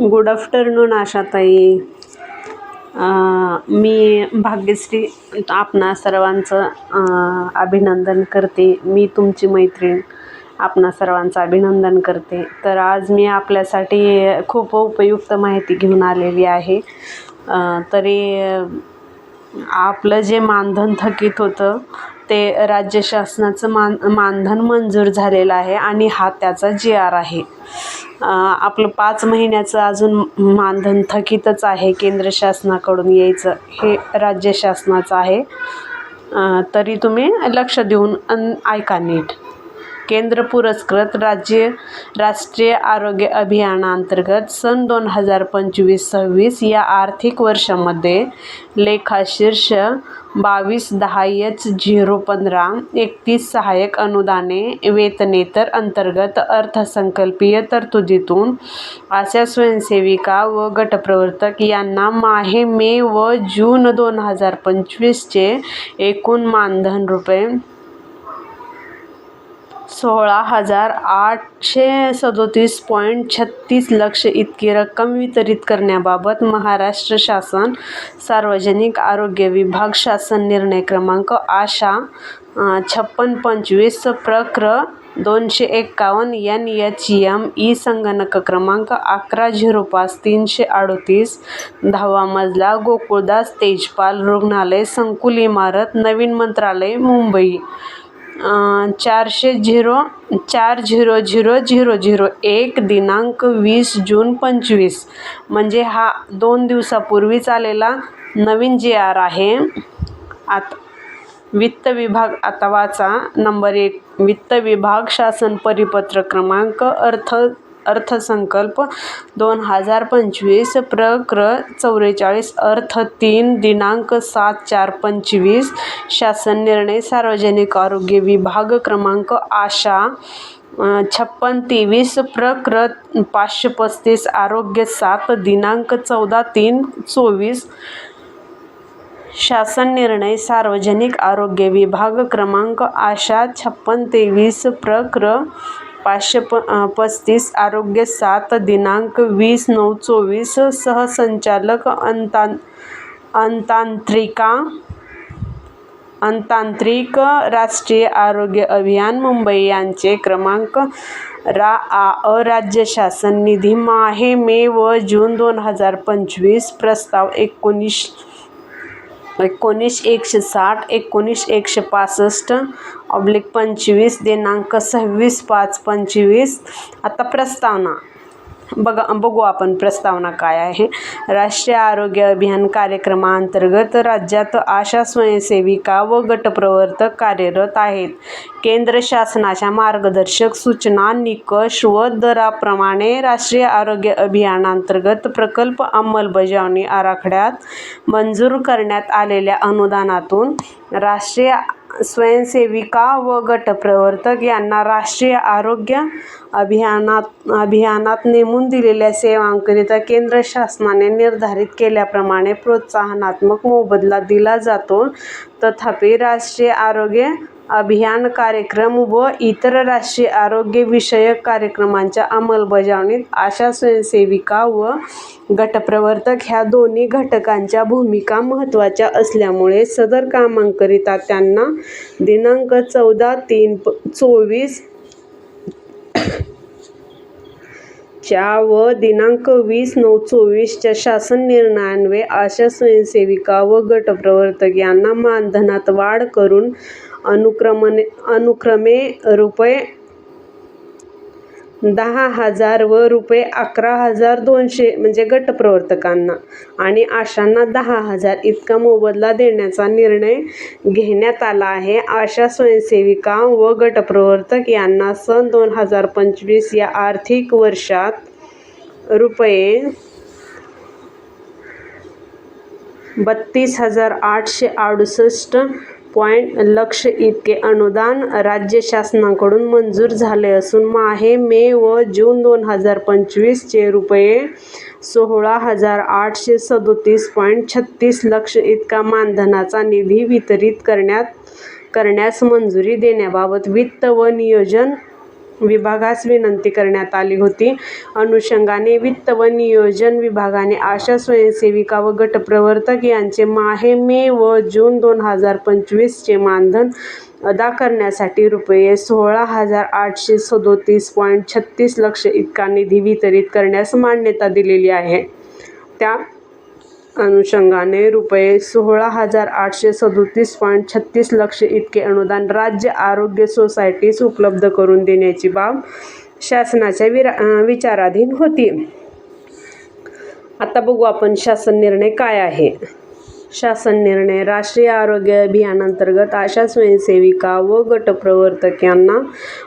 Good afternoon Ashatai. मी भाग्यश्री आपणा सर्वांचं अभिनंदन करते. मी तुमची मैत्रीण आपणा सर्वांचं अभिनंदन करते. तर आज मी आपल्यासाठी खूप उपयुक्त माहिती घेऊन आलेली आहे. तरी आपलं जे मानधन थकीत होतं ते राज्य शासनाचं मान मानधन मंजूर झालेलं आहे आणि हा त्याचा जी आर आहे. आपलं पाच महिन्याचं अजून मानधन थकीतच आहे केंद्र शासनाकडून यायचं हे राज्य शासनाचं आहे. तरी तुम्ही लक्ष देऊन ऐका नीट. केंद्र पुरस्कृत राज्य राष्ट्रीय आरोग्य अभियानांतर्गत सन दोन हजार पंचवीस सव्वीस या आर्थिक वर्षामध्ये लेखाशीर्ष बावीस दहा एच झिरो पंधरा एकतीस सहाय्यक अनुदाने वेतनेतर अंतर्गत अर्थसंकल्पीय तरतुदीतून अशा स्वयंसेविका व गटप्रवर्तक यांना माहे मे व जून दोन हजार पंचवीसचे एकूण मानधन रुपये सोळा हजार आठशे सदोतीस पॉईंट छत्तीस लक्ष इतकी रक्कम वितरित करण्याबाबत महाराष्ट्र शासन सार्वजनिक आरोग्य विभाग शासन निर्णय क्रमांक आशा छप्पन पंचवीस प्रक्र दोनशे एक्कावन्न एन एच एम ई संगणक क्रमांक अकरा झिरो पाच तीनशे अडोतीस दहावा मजला गोकुळदास तेजपाल रुग्णालय संकुल इमारत नवीन मंत्रालय मुंबई. चारशे झिरो चार झिरो झिरो झिरो झिरो एक दिनांक वीस जून पंचवीस. म्हणजे हा दोन दिवसापूर्वीच आलेला नवीन जी आर आहे. आता वित्त विभाग आता वाचा. नंबर एक वित्त विभाग शासन परिपत्र क्रमांक अर्थ अर्थसंकल्प दोन हजार पंचवीस प्रक्र. चौवेचाळीस अर्थ तीन दिनांक सात चार पंचवीस शासन निर्णय सार्वजनिक आरोग्य विभाग क्रमांक आशा छप्पन तेवीस प्रक्र. पाचशे पस्तीस आरोग्य सात दिनांक चौदा तीन चोवीस शासन निर्णय सार्वजनिक आरोग्य विभाग क्रमांक आशा छप्पन तेवीस प्रक्र. पाचशे प पस्तीस आरोग्य सात दिनांक वीस नऊ चोवीस सहसंचालक अंतां अंतांत्रिका अंतांत्रिक राष्ट्रीय आरोग्य अभियान मुंबई यांचे क्रमांक रा आ अ राज्य शासन निधी माहे मे व जून दोन हजार पंचवीस प्रस्ताव एकोणीस एकोणीस एकशे साठ एकोणीस एकशे पासष्ट ऑब्लिक पंचवीस दिनांक सव्वीस पाच पंचवीस. आता प्रस्तावना. बघा बघू आपण प्रस्तावना काय आहे. राष्ट्रीय आरोग्य अभियान कार्यक्रमाअंतर्गत राज्यात आशा स्वयंसेविका व गटप्रवर्तक कार्यरत आहेत. केंद्र शासनाच्या मार्गदर्शक सूचना निकष व दराप्रमाणे राष्ट्रीय आरोग्य अभियानांतर्गत प्रकल्प अंमलबजावणी आराखड्यात मंजूर करण्यात आलेल्या अनुदानातून राष्ट्रीय स्वयंसेविका व गटप्रवर्तक यांना राष्ट्रीय आरोग्य अभियानात अभियानात नेमून दिलेल्या सेवांकरिता केंद्र शासनाने निर्धारित केल्याप्रमाणे प्रोत्साहनात्मक मोबदला दिला जातो. तथापि राष्ट्रीय आरोग्य अभियान कार्यक्रम व इतर राष्ट्रीय आरोग्यविषयक कार्यक्रमांच्या अंमलबजावणीत आशा स्वयंसेविका व गटप्रवर्तक ह्या दोन्ही घटकांच्या भूमिका महत्त्वाच्या असल्यामुळे सदर कामांकरिता त्यांना दिनांक चौदा तीन प चोवीस च्या व दिनांक वीस नऊ चोवीसच्या शासन निर्णयान्वये आशा स्वयंसेविका व गटप्रवर्तक यांना मानधनात वाढ करून अनुक्रमने अनुक्रमे रुपये दहा हजार व रुपये अकरा हजार दोनशे म्हणजे गटप्रवर्तकांना आणि आशांना दहा हजार इतका मोबदला देण्याचा निर्णय घेण्यात आला आहे. आशा स्वयंसेविका व गटप्रवर्तक यांना सन दोन हजार पंचवीस या आर्थिक वर्षात रुपये बत्तीस हजार आठशे अडुसष्ट पॉईंट लक्ष इतके अनुदान राज्य शासनाकडून मंजूर झाले असून माहे मे व जून दोन हजार पंचवीसचे रुपये सोळा हजार आठशे सदोतीस पॉईंट छत्तीस लक्ष इतका मानधनाचा निधी वितरित करण्यात करण्यास मंजुरी देण्याबाबत वित्त व नियोजन विभागास विनंती करण्यात आली होती. अनुषंगाने वित्त व नियोजन विभागाने आशा स्वयंसेविका व गटप्रवर्तक यांचे माहे, मे व जून दोन हजार पंचवीसचे मानधन अदा करण्यासाठी रुपये सोळा हजार आठशे सदोतीस पॉईंट छत्तीस लक्ष इतका निधी वितरित करण्यास मान्यता दिलेली आहे. त्या अनुषंगाने रुपये सोळा हजार आठशे सदोतीस पॉईंट छत्तीस लक्ष इतके अनुदान राज्य आरोग्य सोसायटीस उपलब्ध करून देण्याची बाब शासनाच्या विरा विचाराधीन होती. आता बघू आपण शासन निर्णय काय आहे. शासन निर्णय राष्ट्रीय आरोग्य अभियानांतर्गत आशा स्वयंसेविका व गटप्रवर्तक यांना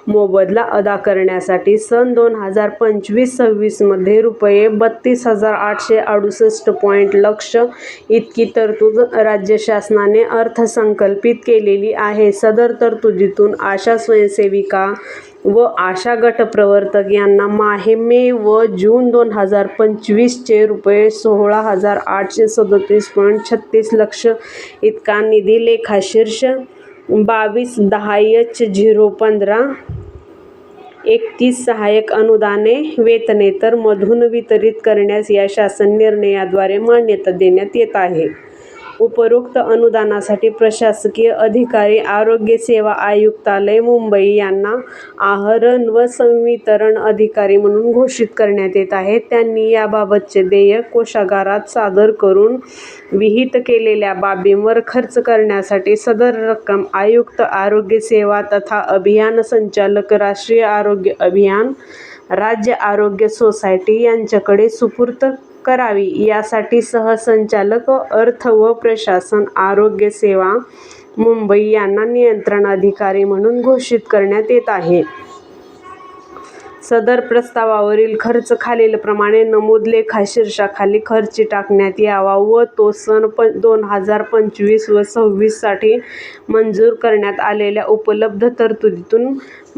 मोबदला अदा करण्यासाठी सन दोन हजार पंचवीस सव्वीसमध्ये रुपये बत्तीस हजार आठशे अडुसष्ट पॉईंट लक्ष इतकी तरतूद राज्य शासनाने अर्थसंकल्पित केलेली आहे. सदर तरतुदीतून आशा स्वयंसेविका व आशा गटप्रवर्तक यांना माहे, मे व जून दोन हजार पंचवीसचे रुपये सोळा हजार आठशे सदतीस पॉइंट छत्तीस लक्ष इतका निधी लेखाशीर्ष बावीस दहा एच झिरो पंधरा एकतीस सहाय्यक अनुदाने, वेतनेतर मधून वितरित करण्यास या शासन निर्णयाद्वारे मान्यता देण्यात येत आहे. उपरोक्त अनुदानासाठी प्रशासकीय अधिकारी आरोग्य सेवा आयुक्तालय, मुंबई यांना आहरण व संवितरण अधिकारी म्हणून घोषित करण्यात येत आहे. त्यांनी याबाबतचे देयक कोषागारात सादर करून विहित केलेल्या बाबींवर खर्च करण्यासाठी सदर रक्कम आयुक्त, आरोग्य सेवा तथा अभियान संचालक, राष्ट्रीय आरोग्य अभियान, राज्य आरोग्य सोसायटी यांच्याकडे सुपूर्त करावी. यासाठी सहसंचालक, अर्थ व प्रशासन, आरोग्य सेवा, मुंबई यांना नियंत्रण अधिकारी म्हणून घोषित करण्यात येत आहे. सदर प्रस्तावावरील खर्च खालीलप्रमाणे नमूद लेखाशीर्षाखाली खर्च टाकण्यात यावा व तो सन प दोन हजार पंचवीस व सव्वीससाठी मंजूर करण्यात आलेल्या उपलब्ध तरतुदीतून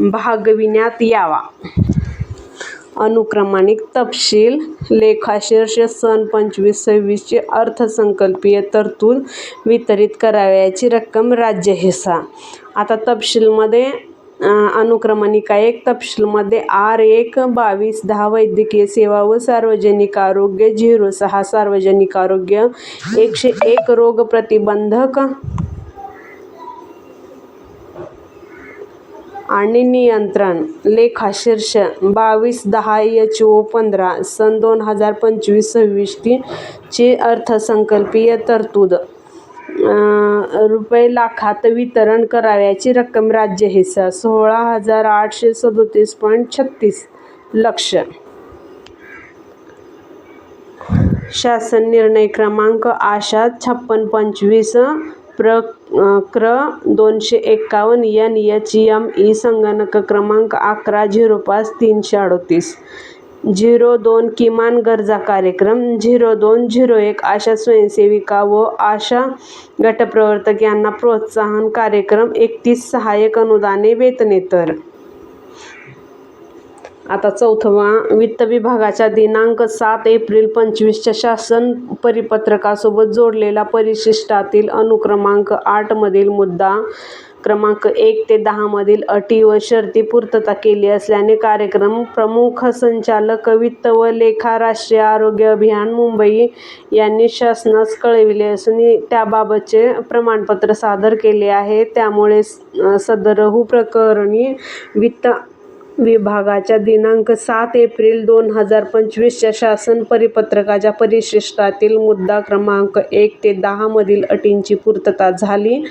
भागविण्यात यावा. अनुक्रमाणिक तपशील लेखाशीर्ष सन पंचवीस सव्वीसचे अर्थसंकल्पीय तरतूद वितरित करावयाची रक्कम राज्य हिस्सा. आता तपशीलमध्ये अनुक्रमणिका एक तपशीलमध्ये आर एक बावीस दहा वैद्यकीय सेवा व सार्वजनिक आरोग्य झिरो सहा सार्वजनिक आरोग्य एकशे एक रोग प्रतिबंधक आणि नियंत्रण लेखाशीर्ष बावीस दहा एच ओ पंधरा सन दोन हजार पंचवीस सव्वीस ची अर्थसंकल्पीय तरतूद रुपये लाखात वितरण करावयाची रक्कम राज्य हिस्सा सोळा हजार आठशे सदोतीस पॉईंट छत्तीस लक्ष. शासन निर्णय क्रमांक आशा छप्पन पंचवीस प्र. क्र. दोनशे एक्कावन्न यन एच यम ई संगणक क्रमांक अकरा झिरो पाच तीनशे अडतीस झिरो दोन किमान गरजा कार्यक्रम. झिरो दोन झिरो एक आशा स्वयंसेविका व आशा गटप्रवर्तक यांना प्रोत्साहन कार्यक्रम एकतीस सहाय्यक अनुदाने, वेतनेतर. आता चौथवा वित्त विभागाच्या दिनांक सात एप्रिल पंचवीसच्या शासन परिपत्रकासोबत जोडलेला परिशिष्टातील अनुक्रमांक आठमधील मुद्दा क्रमांक एक ते दहामधील अटी व शर्ती पूर्तता केली असल्याने कार्यक्रम प्रमुख संचालक, वित्त व लेखा, राष्ट्रीय आरोग्य अभियान, मुंबई यांनी शासनास कळविले असून त्याबाबतचे प्रमाणपत्र सादर केले आहे. त्यामुळे सदरहू प्रकरणी वित्त विभागाच्या दिनांक सात एप्रिल दोन हजार पंचवीसच्या शासन परिपत्रकाच्या परिशिष्टातील मुद्दा क्रमांक एक ते दहामधील अटींची पूर्तता झाली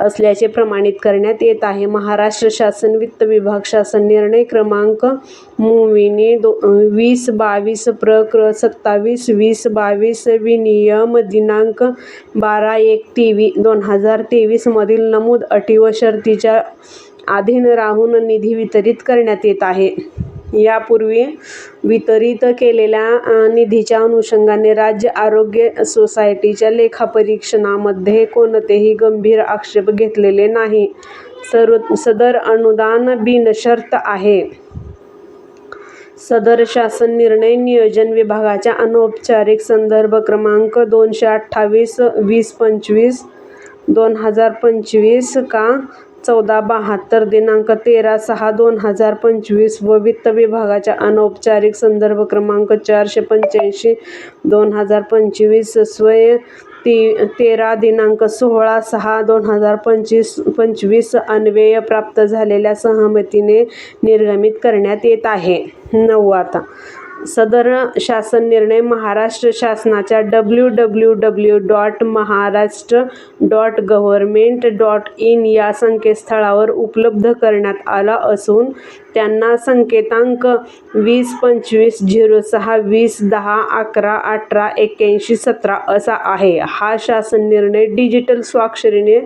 असल्याचे प्रमाणित करण्यात येत आहे. महाराष्ट्र शासन वित्त विभाग शासन निर्णय क्रमांक मुविनी दो वीस बावीस प्र. क्र. सत्तावीस वीस बावीस विनियम दिनांक बारा एक दोन हजार तेवीसमधील नमूद अटी व शर्तीच्या अधीन राहून निधी वितरित करण्यात येत आहे. यापूर्वी वितरित केलेल्या निधीच्या अनुषंगाने राज्य आरोग्य सोसायटीच्या लेखापरीक्षणामध्ये कोणतेही गंभीर आक्षेप घेतलेले नाही. सदर अनुदान बिनशर्त आहे. सदर शासन निर्णय नियोजन विभागाच्या अनौपचारिक संदर्भ क्रमांक दोनशे अठ्ठावीस वीस पंचवीस दोन हजार पंचवीस का चौदा बहात्तर दिनांक तेरा सहा दोन हजार पंचवीस व वित्त विभागाच्या अनौपचारिक संदर्भ क्रमांक चारशे पंच्याऐंशी दोन हजार पंचवीस स्वय ती तेरा दिनांक सोळा सहा दोन हजार पंचवीस पंचवीस अन्वय प्राप्त झालेल्या सहमतीने निर्गमित करण्यात येत आहे. नववा सदर शासन निर्णय महाराष्ट्र शासनाच्या W W W dot Maharashtra dot government dot in या संकेतस्थळावर उपलब्ध करण्यात आला असून त्यांना संकेतांक वीस पंचवीस झिरो सहा वीस दहा अकरा अठरा एक्क्याऐंशी सतरा असा आहे. हा शासन निर्णय डिजिटल स्वाक्षरीने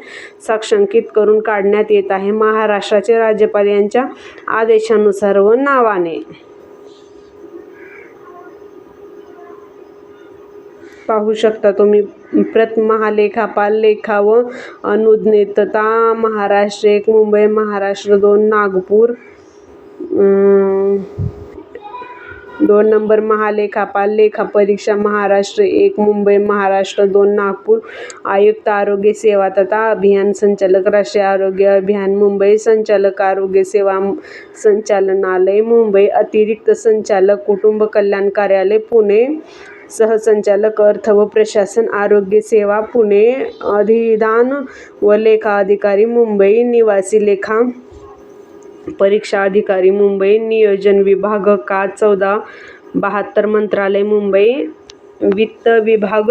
साक्षांकित करून काढण्यात येत आहे. महाराष्ट्राचे राज्यपाल यांच्या आदेशानुसार व नावाने. पाहू शकता तुम्ही. प्रत महालेखापाल लेखा व अनुज्ञेतता महाराष्ट्र एक मुंबई महाराष्ट्र दोन नागपूर दोन नंबर महालेखापाल लेखा परीक्षा महाराष्ट्र एक मुंबई महाराष्ट्र दोन नागपूर आयुक्त आरोग्य सेवा तथा अभियान संचालक राष्ट्रीय आरोग्य अभियान मुंबई संचालक आरोग्य सेवा संचालनालय मुंबई अतिरिक्त संचालक कुटुंब कल्याण कार्यालय पुणे सहसंचालक अर्थ व प्रशासन आरोग्य सेवा पुणे अधिदान व लेखा अधिकारी मुंबई निवासी लेखा परीक्षा अधिकारी मुंबई नियोजन विभाग का चौदा बहात्तर मंत्रालय मुंबई वित्त विभाग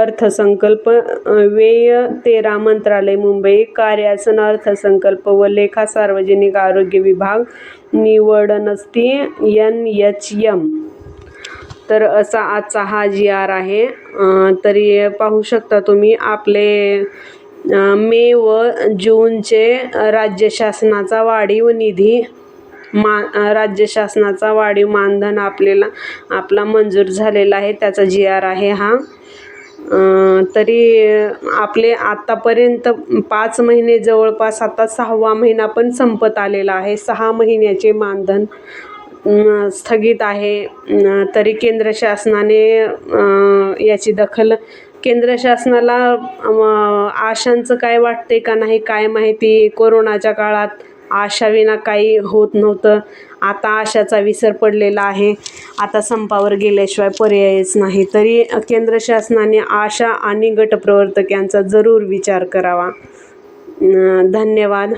अर्थसंकल्प व्यय तेरा मंत्रालय मुंबई. कार्यासन अर्थसंकल्प व लेखा सार्वजनिक आरोग्य विभाग निवड नसती एन एच एम. तर असा आजचा हा जी आर आहे. तरी पाहू शकता तुम्ही आपले मे व जूनचे राज्य शासनाचा वाढीव निधी मा राज्य शासनाचा वाढीव मानधन आपल्याला आपला मंजूर झालेला आहे. त्याचा जी आर आहे हा. तरी आपले आत्तापर्यंत पाच महिने जवळपास आता सहावा महिना पण संपत आलेला आहे. सहा महिन्याचे मानधन स्थगित आहे. तरी केंद्र शासनाने याची दखल केंद्र शासनाला आशांचं काय वाटते का नाही काय माहिती? कोरोनाच्या काळात आशाविना काही होत नव्हतं. आता आशाचा विसर पडलेला आहे. आता संपावर गेल्याशिवाय पर्यायच नाही. तरी केंद्र शासनाने आशा आणि गटप्रवर्तक यांचा जरूर विचार करावा. धन्यवाद.